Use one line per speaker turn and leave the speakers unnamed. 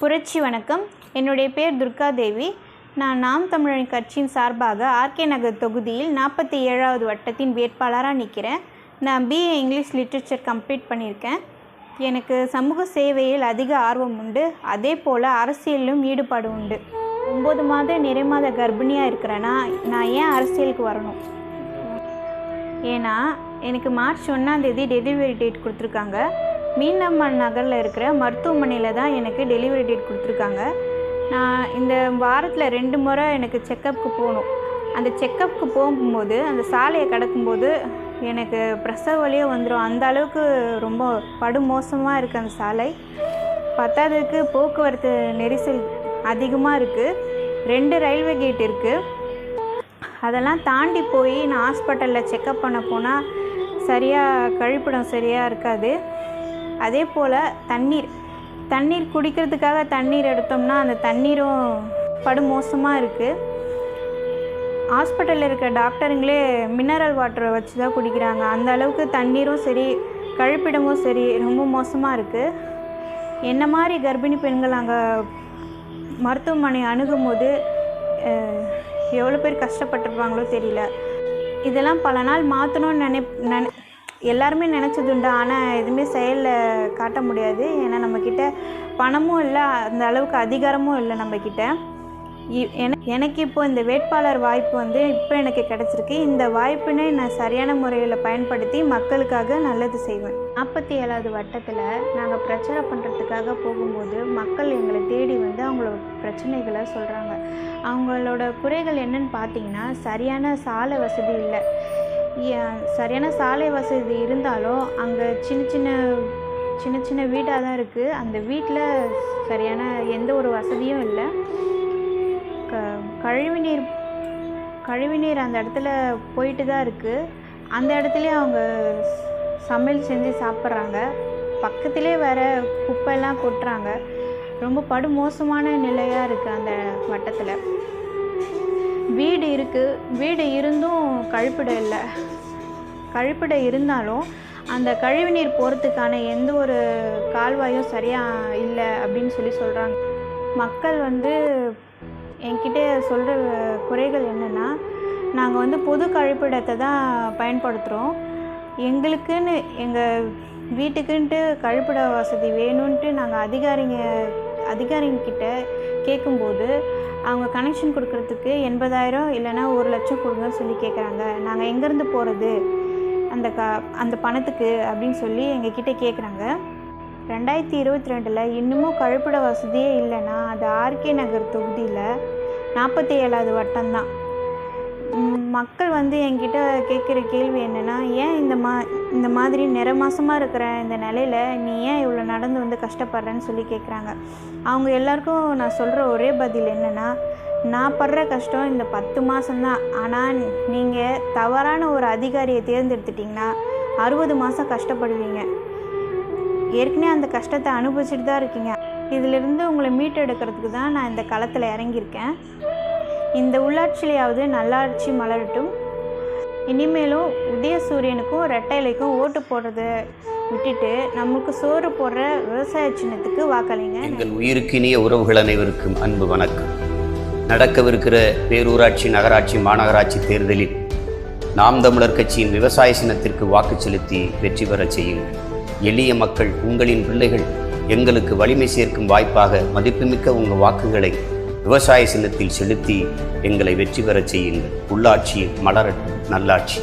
புரட்சி வணக்கம். என்னுடைய பேர் துர்கா தேவி நான் நாம் தமிழன் கட்சியின் சார்பாக ஆர்கே நகர் தொகுதியில் நாற்பத்தி ஏழாவது வட்டத்தின் வேட்பாளராக நிற்கிறேன். நான் பிஏ இங்கிலீஷ் லிட்ரேச்சர் கம்ப்ளீட் பண்ணியிருக்கேன். எனக்கு சமூக சேவையில் அதிக ஆர்வம் உண்டு. அதே போல் அரசியலிலும் ஈடுபாடு உண்டு. ஒம்பது மாத நிறைமாத கர்ப்பிணியாக இருக்கிறேன்னா நான் ஏன் அரசியலுக்கு வரணும்? ஏன்னா எனக்கு மார்ச் ஒன்றாந்தேதி டெலிவரி டேட் கொடுத்துருக்காங்க. மீனம்மாள் நகரில் இருக்கிற மருத்துவமனையில் தான் எனக்கு டெலிவரி டேட் கொடுத்துருக்காங்க. நான் இந்த வாரத்தில் ரெண்டு முறை எனக்கு செக்கப்புக்கு போகணும். அந்த செக்கப்புக்கு போகும்போது அந்த சாலையை கடக்கும்போது எனக்கு பிரசவ வழியே வந்துடும் அந்த அளவுக்கு ரொம்ப படுமோசமாக இருக்குது அந்த சாலை. பத்தாததுக்கு போக்குவரத்து நெரிசல் அதிகமாக இருக்குது ரெண்டு ரயில்வே கேட் இருக்குது அதெல்லாம் தாண்டி போய் நான் ஹாஸ்பிட்டலில் செக்கப் பண்ண போனால் சரியாக கழிப்பிடம் சரியாக இருக்காது. அதே போல் தண்ணீர். தண்ணீர் குடிக்கிறதுக்காக தண்ணீர் எடுத்தோம்னா அந்த தண்ணீரும் படுமோசமாக இருக்குது ஹாஸ்பிட்டலில் இருக்க டாக்டருங்களே மினரல் வாட்டரை வச்சு தான் குடிக்கிறாங்க. அந்த அளவுக்கு தண்ணீரும் சரி கழிப்பிடமும் சரி ரொம்ப மோசமாக இருக்குது என்ன மாதிரி கர்ப்பிணி பெண்கள் அங்கே மருத்துவமனை அணுகும்போது போது எவ்வளோ பேர் கஷ்டப்பட்டிருப்பாங்களோ தெரியல. இதெல்லாம் பல நாள் மாற்றணும்னு நினை நினை எல்லாருமே நினச்சதுண்டு ஆனால் எதுவுமே செயலில் காட்ட முடியாது. ஏன்னா நம்மக்கிட்ட பணமும் இல்லை அந்த அளவுக்கு அதிகாரமும் இல்லை நம்மக்கிட்ட இ- என- எனக்கு இப்போ இந்த வேட்பாளர் வாய்ப்பு வந்து இப்போ எனக்கு கிடச்சிருக்கு. இந்த வாய்ப்பினை நான் சரியான முறையில் பயன்படுத்தி மக்களுக்காக நல்லது செய்வேன். நாற்பத்தி ஏழாவது வட்டத்தில் நாங்கள் பிரச்சாரம் பண்ணுறதுக்காக போகும்போது மக்கள் எங்களை தேடி வந்து அவங்களோட பிரச்சனைகளை சொல்கிறாங்க அவங்களோட குறைகள் என்னன்னு பார்த்தீங்கன்னா சரியான சாலை வசதி இல்லை. சரியான சாலை வசதி இருந்தாலும் அங்கே சின்ன சின்ன சின்ன சின்ன வீடாக தான் இருக்குது அந்த வீட்டில் சரியான எந்த ஒரு வசதியும் இல்லை. க கழிவுநீர் கழிவுநீர் அந்த இடத்துல போயிட்டு தான் இருக்குது அந்த இடத்துலையே அவங்க சமையல் செஞ்சு சாப்பிட்றாங்க. பக்கத்திலே வேற குப்பையெல்லாம் கொட்டுறாங்க. ரொம்ப படுமோசமான நிலையாக இருக்குது அந்த வட்டத்தில். வீடு இருக்குது வீடு இருந்தும் கழிப்பிடம் இல்லை. கழிப்பிடம் இருந்தாலும் அந்த கழிவுநீர் போகிறதுக்கான எந்த ஒரு கால்வாயும் சரியாக இல்லை அப்படின்னு சொல்லி சொல்கிறாங்க மக்கள் வந்து என்கிட்ட சொல்கிற குறைகள் என்னென்னா நாங்கள் வந்து பொது கழிப்பிடத்தை தான் பயன்படுத்துகிறோம் எங்களுக்குன்னு எங்கள் வீட்டுக்குன்ட்டு கழிப்பிட வசதி வேணும்ன்ட்டு நாங்கள் அதிகாரிங்க அதிகாரிங்கக்கிட்ட கேட்கும்போது அவங்க கனெக்ஷன் கொடுக்குறதுக்கு எண்பதாயிரம் இல்லைன்னா ஒரு லட்சம் கொடுங்க சொல்லி கேட்குறாங்க நாங்கள் எங்கேருந்து போகிறது அந்த க அந்த பணத்துக்கு அப்படின்னு சொல்லி எங்ககிட்ட கேட்குறாங்க ரெண்டாயிரத்தி இருபத்தி ரெண்டில் இன்னமும் கழிப்பிட வசதியே இல்லைன்னா அது ஆர்கே நகர் தொகுதியில் நாற்பத்தி ஏழாவது வட்டம்தான். ம், மக்கள் வந்து என்கிட்ட கேட்குற கேள்வி என்னென்னா ஏன் இந்த மா இந்த மாதிரி நிற மாசமாக இருக்கிற இந்த நிலையில் நீ ஏன் இவ்வளோ நடந்து வந்து கஷ்டப்படுறேன்னு சொல்லி கேட்குறாங்க? அவங்க எல்லாருக்கும் நான் சொல்கிற ஒரே பதில் என்னென்னா நான் படுற கஷ்டம் இந்த பத்து மாதம்தான் ஆனால் நீங்கள் தவறான ஒரு அதிகாரியை தேர்ந்தெடுத்துட்டிங்கன்னா அறுபது மாதம் கஷ்டப்படுவீங்க. ஏற்கனவே அந்த கஷ்டத்தை அனுபவிச்சுட்டு தான் இருக்கீங்க. இதிலிருந்து உங்களை மீட்டெடுக்கிறதுக்கு தான் நான் இந்த களத்தில் இறங்கியிருக்கேன். இந்த உள்ளாட்சியிலையாவது நல்லாட்சி மலரட்டும். இனிமேலும் உதய சூரியனுக்கும் ரெட்டைலைக்கும் ஓட்டு போடுறத விட்டுட்டு நமக்கு சோறு போடுற விவசாய சின்னத்துக்கு வாக்களிங்க.
எங்கள் உயிருக்கினிய உறவுகள் அனைவருக்கும் அன்பு வணக்கம். நடக்கவிருக்கிற பேரூராட்சி நகராட்சி மாநகராட்சி தேர்தலில் நாம் தமிழர் கட்சியின் விவசாய சின்னத்திற்கு வாக்கு செலுத்தி வெற்றி பெறச் செய்யுங்கள் எளிய மக்கள் உங்களின் பிள்ளைகள் எங்களுக்கு வலிமை சேர்க்கும் வாய்ப்பாக மதிப்புமிக்க உங்கள் வாக்குகளை விவசாய சின்னத்தில் செலுத்தி எங்களை வெற்றி பெறச் செய்யுங்கள். உள்ளாட்சி மலரட்டும். நல்லாட்சி.